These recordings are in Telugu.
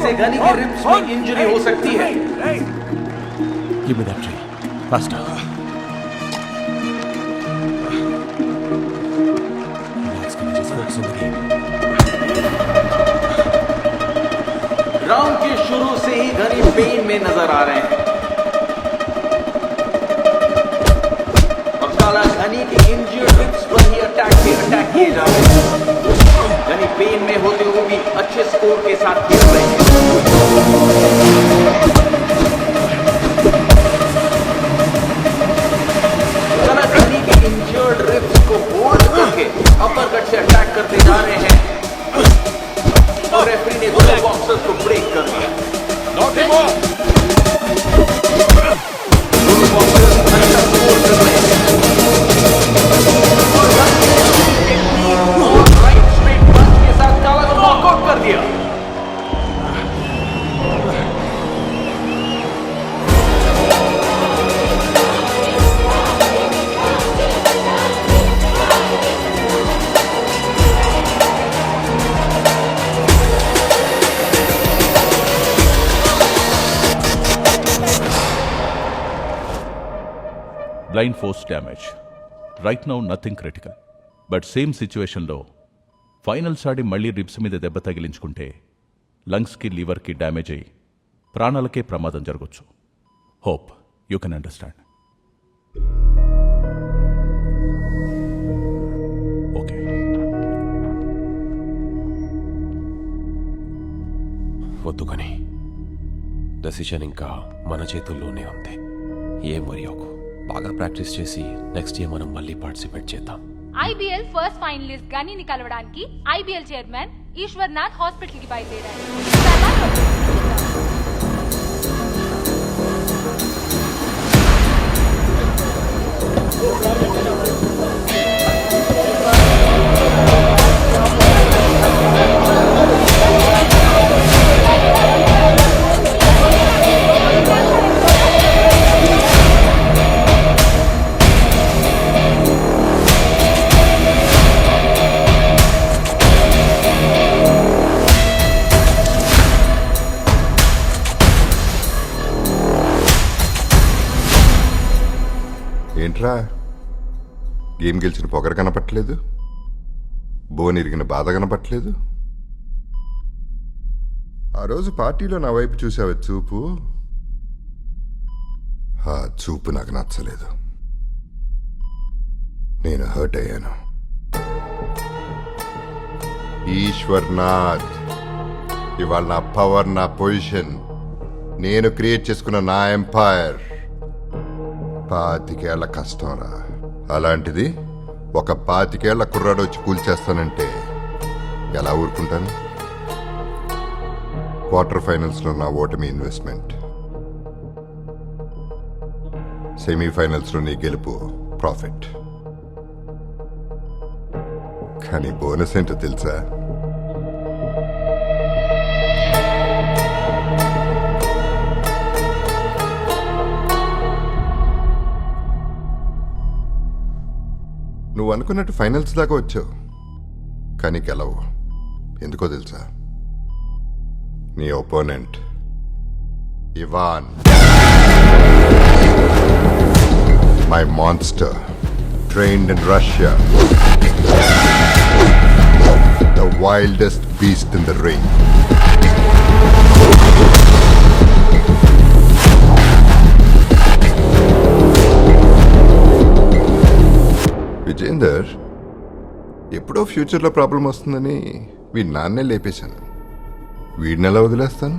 जिससे गनी के रिप्स में इंजरी हो सकती है। Give me that tree faster round के शुरू से ही घनी पेन में नज़र आ रहे हैं। अटैक पे अटैक किए जा रहे हैं यानी पेन में होते हुए भी अच्छे स्कोर के साथ खेल रहे हैं। Blind force damage right now nothing critical but same సిచ్యువేషన్లో ఫైనల్ సాడి మళ్ళీ రిబ్స్ మీద దెబ్బ తగిలించుకుంటే లంగ్స్కి లివర్కి డ్యామేజ్ అయ్యి ప్రాణాలకే ప్రమాదం జరగచ్చు. Hope you can understand okay వద్దు కానీ డెసిషన్ ఇంకా మన చేతుల్లోనే ఉంది. ఏం వరియోకు బాగా ప్రాక్టీస్ చేసి నెక్స్ట్ ఇయర్ మనం మళ్ళీ పార్టిసిపేట్ చేద్దాం. ఐబీఎల్ ఫస్ట్ ఫైనలిస్ట్ గనిని కలవడానికి ఐబీఎల్ చైర్మన్ ఈశ్వర్ నాథ్ హాస్పిటల్కి బయలుదేరారు. ఏంట్రా? గేమ్ గెలిచిన పొగర కనపట్లేదు. బోనిరిగిన బాధ కనపట్లేదు. ఆ రోజు పార్టీలో నా వైపు చూసావే చూపు? ఆ చూపు నాకు నచ్చలేదు. నేను హర్ట్ అయ్యాను. ఈశ్వర్నాథ్ ఇవాళ నా పవర్ నా పొజిషన్. నేను క్రియేట్ చేసుకున్న నా ఎంపైర్. పాతికేళ్ళ కష్టంరా. అలాంటిది ఒక పాతికేళ్ళ కుర్రాడు వచ్చి కూల్చేస్తానంటే ఎలా ఊరుకుంటాను? క్వార్టర్ ఫైనల్స్లో నా ఓటమి ఇన్వెస్ట్మెంట్. సెమీఫైనల్స్లో నీ గెలుపు ప్రాఫిట్. కానీ బోనస్ ఏంటో తెలుసా? నువ్వు అనుకున్నట్టు ఫైనల్స్ దాకా వచ్చావు. కానీ గెలవు. ఎందుకో తెలుసా? నీ opponent. Ivan. My monster. Trained in Russia. The wildest beast in the ring. Vijender ఎప్పుడో ఫ్యూచర్లో ప్రాబ్లం వస్తుందని వీడి నాన్నే లేపేశాను. వీడిని ఎలా వదిలేస్తాను?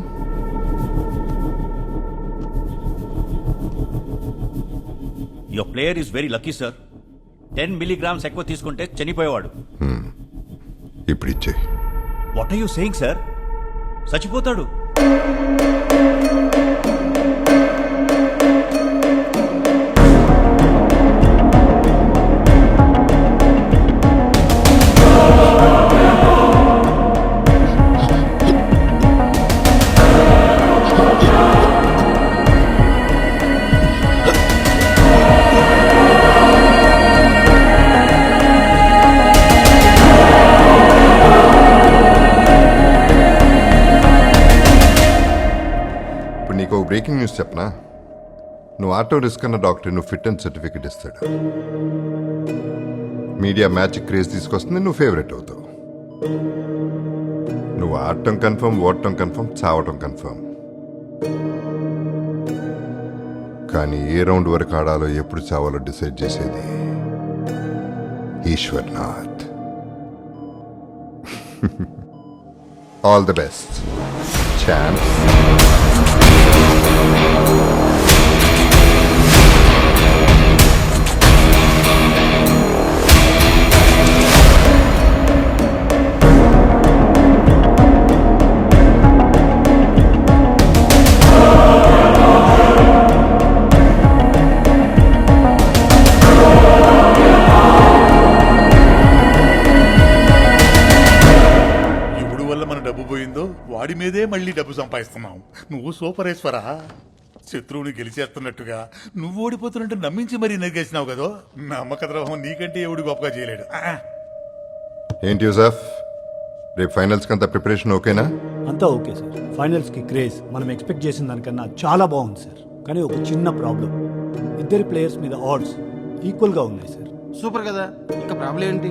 Your player is very lucky sir ten milligrams ఎక్కువ తీసుకుంటే చనిపోయేవాడు. ఇప్పుడు ఇచ్చే what are you saying sir చచ్చిపోతాడు. బ్రేకింగ్ న్యూస్ చెప్పనా? నువ్వు ఆటో రిస్క్ అన్న డాక్టర్ నువ్వు ఫిట్ అండ్ సర్టిఫికెట్ ఇస్తాడు. మీడియా మ్యాచ్ క్రేజ్ తీసుకొస్తుంది నువ్వు ఫేవరెట్ అవుతావు. నువ్వు ఆడటం కన్ఫర్మ్ ఓడటం కన్ఫర్మ్ చావటం కన్ఫర్మ్. కానీ ఏ రౌండ్ వరకు ఆడాలో ఎప్పుడు చావాలో డిసైడ్ చేసేది Eshwarnath. All the best chance Thank you. డబ్బు సంపాదిస్తున్నాం నువ్వు సూపరేశ్వరా. శత్రువుని గెలిచేస్తున్నట్టుగా నువ్వు ఓడిపోతున్నట్టు నమ్మించి మరీ నెగ్గేసినావు కదో. నమ్మక ద్రోహం నీకంటే ఎవడు గొప్పగా చేయలేడు. ఆ, ఏంటి యూసఫ్? రేపు ఫైనల్స్కి అంతా ప్రిపరేషన్ ఓకేనా? అంతా ఓకే సార్. ఫైనల్స్కి క్రేజ్ మనం ఎక్స్పెక్ట్ చేసిన దానికన్నా చాలా బాగుంది సార్. కానీ ఒక చిన్న ప్రాబ్లం ఇద్దరి ప్లేయర్స్ మీద ఆడ్స్ ఈక్వల్గా ఉన్నాయి సార్. సూపర్ కదా. ఇంకా ప్రాబ్లం ఏంటి?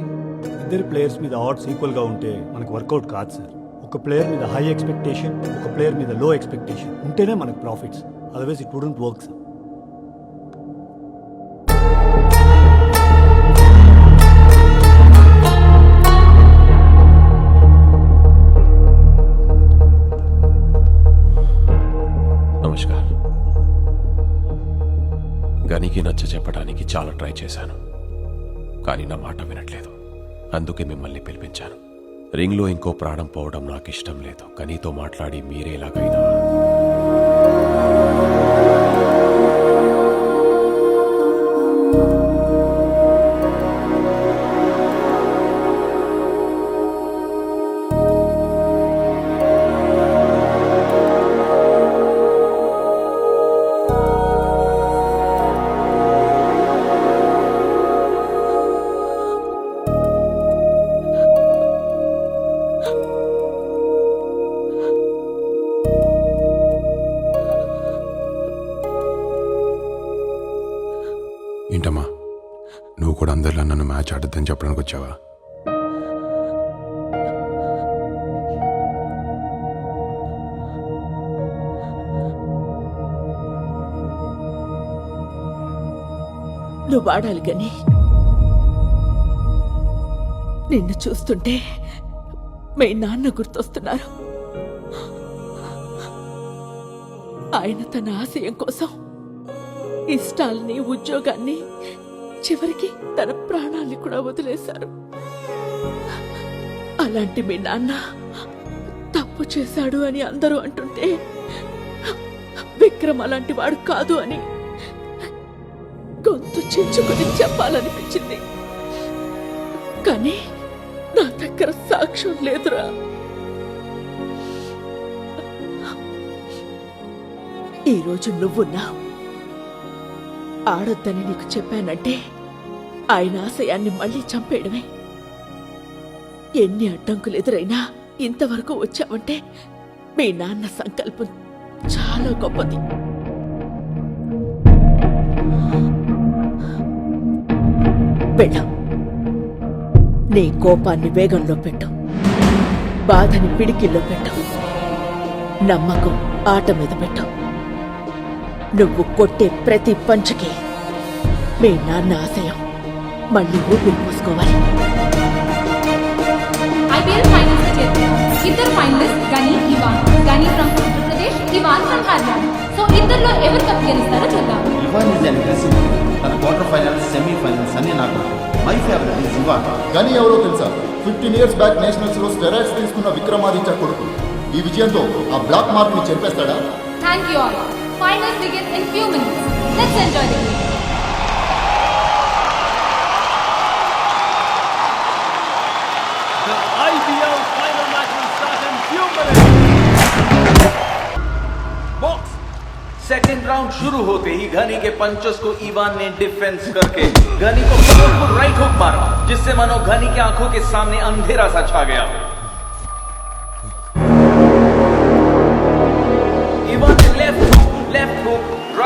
ఇద్దరి ప్లేయర్స్ మీద ఆడ్స్ ఈక్వల్గా ఉంటే మనకు వర్కౌట్ కాదు సార్. ఒక ప్లేయర్ మీద హై ఎక్స్పెక్టేషన్ ఒక ప్లేయర్ మీద లో ఎక్స్పెక్టేషన్ ఉంటేనే మనకు profits otherwise it wouldn't work sir namaskar. గనికి నచ్చ చెప్పడానికి చాలా ట్రై చేశాను. కానీ నా మాట వినట్లేదు. అందుకే మిమ్మల్ని పిలిపించాను. రింగ్లో ఇంకో ప్రాణం పోవడం నాకు ఇష్టం లేదు. కనీతో మాట్లాడి మీరేలాగైనా. నువ్వు కూడా అందరిలో నన్ను మ్యాచ్ ఆడద్దని చెప్పడానికి వచ్చావా? నువ్వు ఆడాలి కానీ నిన్ను చూస్తుంటే మీ నాన్న గుర్తొస్తున్నారు. ఆయన తన ఆశయం కోసం ఇష్టాలని ఉద్యోగాన్ని చివరికి తన ప్రాణాన్ని కూడా వదిలేశారు. అలాంటి మీ నాన్న తప్పు చేశాడు అని అందరూ అంటుంటే విక్రమ్ అలాంటి వాడు కాదు అని గొంతు చించుకుని చెప్పాలనిపించింది. కానీ నా దగ్గర సాక్ష్యం లేదురా. ఈరోజు నువ్వున్నావు ఆడొద్దని నీకు చెప్పానంటే ఆయన ఆశయాన్ని మళ్ళీ చంపేయడమే. ఎన్ని అడ్డంకులు ఎదురైనా ఇంతవరకు వచ్చావంటే మీ నాన్న సంకల్పం చాలా గొప్పది. వెళ్ళాం. నీ కోపాన్ని వేగంలో పెట్టు. బాధని పిడికిల్లో పెట్టు. నమ్మకం ఆట మీద పెట్టు. నువ్వు కొట్టే ప్రతి పంచుకి మీ నాన్న ఆశయం. మళ్ళీ ఊపిరి పోసుకోవాలి. ఐపీఎల్ ఫైనల్స్లో చేరుకున్నాం ఇద్దరు finalist Gani Ivan Gani from Uttar Pradesh Ivan from Haryana so ఇద్దరిలో ఎవరు కప్ గెలుస్తారో చూద్దాం. ఇవాన్ ఇస్ అగ్రెసివ్ తన క్వార్టర్ ఫైనల్స్ సెమీ ఫైనల్స్ అన్ని నాకు మై ఫేవరెట్ ఇస్ ఇవాన్ కానీ ఎవరో తెలుసా? ఫిఫ్టీన్ ఇయర్స్ బ్యాక్ నేషనల్స్లో స్టెరాయిడ్స్ తీసుకున్న విక్రమాదిత్య కొడుకు. ఈ విజయంతో ఆ బ్లాక్ మార్క్ని చెరిపేస్తాడా? Thank you all final begins in few minutes. Let's enjoy the game. The IBO final match will start in few minutes. Box. Second round शुरू होते ही घनी के पंचस को इवान ने डिफेंस करके घनी को राइट हुक मारा जिससे मानो घनी के आँखों के सामने अंधेरा सा छा गया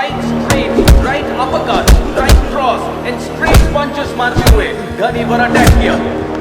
Right straight, right uppercut, right cross, and straight punches marching way. Dhani were attacked here.